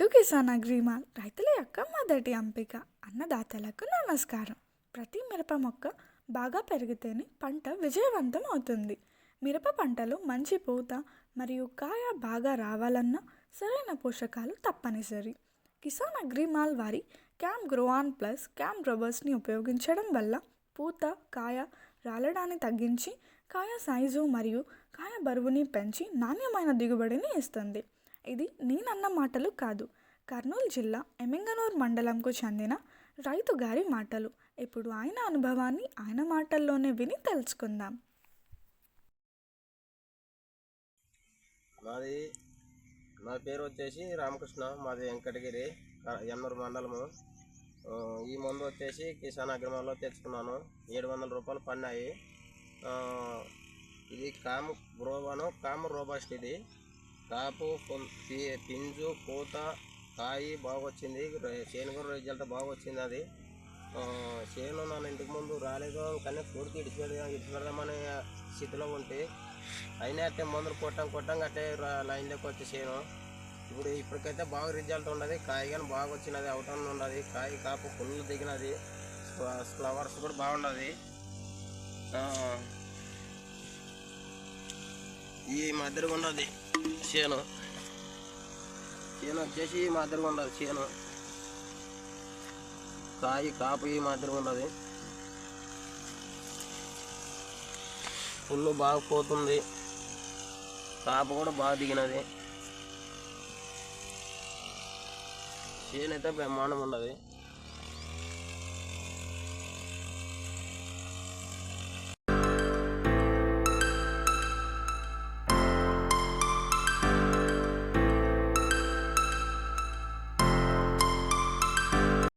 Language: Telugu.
టు కిసాన్ అగ్రిమాల్ రైతుల యొక్క మొదటి ఎంపిక అన్నదాతలకు నమస్కారం. ప్రతి మిరప మొక్క బాగా పెరిగితేనే పంట విజయవంతం అవుతుంది మిరప పంటలో మంచి పూత మరియు కాయ బాగా రావాలన్నా సరైన పోషకాలు తప్పనిసరి. కిసాన్ అగ్రిమాల్ వారి క్యామ్ గ్రోవాన్ ప్లస్ క్యామ్ రబర్స్ని ఉపయోగించడం వల్ల పూత కాయ రాలడాన్ని తగ్గించి కాయ సైజు మరియు కాయ బరువుని పెంచి నాణ్యమైన దిగుబడిని ఇస్తుంది. ఇది నేనన్న మాటలు కాదు. కర్నూలు జిల్లా ఎమ్మింగనూరు మండలంకు చెందిన రైతు గారి మాటలు. ఇప్పుడు ఆయన అనుభవాన్ని ఆయన మాటల్లోనే విని తెలుసుకుందాం. మాది నా పేరు వచ్చేసి రామకృష్ణ మాది వెంకటగిరి ఎన్నూరు మండలము. ఈ మందు వచ్చేసి కిసాన్ అగ్రమంలో తెచ్చుకున్నాను. ఏడు వందల రూపాయలు పన్నాయి. ఇది కాము గ్రోవాను కాము రోబస్ట్ ఇది. కాపు పింజు పూత కాయి బాగా వచ్చింది చేను కూడా రిజల్ట్ బాగా వచ్చింది అది. చేను నన్ను ఇంటికి ముందు రాలేదు కానీ పూర్తి ఇడిచిపెడ ఇడిచిపెడదామనే స్థితిలో ఉంటే అయినా అట్టే మందులు కొట్టం కొట్టం అట్టే రా- లైన్లోకి వచ్చి చేను. ఇప్పుడు ఇప్పటికైతే బాగా రిజల్ట్ ఉన్నది. కాయ కానీ బాగా వచ్చినది అవుట్ ఉన్నది. కాయ కాపు పుల్లు దిగినది. ఫ్లవర్స్ కూడా బాగున్నది. ఈ మధ్యలో ఉన్నది. చేను. చేను వచ్చేసి ఈ మధ్యలో చేను. కాయ కాపు ఈ మాదిరిగా ఉండదు ఫుల్ బాగా పోతుంది కాపు కూడా బాగా దిగినది. చేను అయితే బ్రహ్మాండం ఉన్నది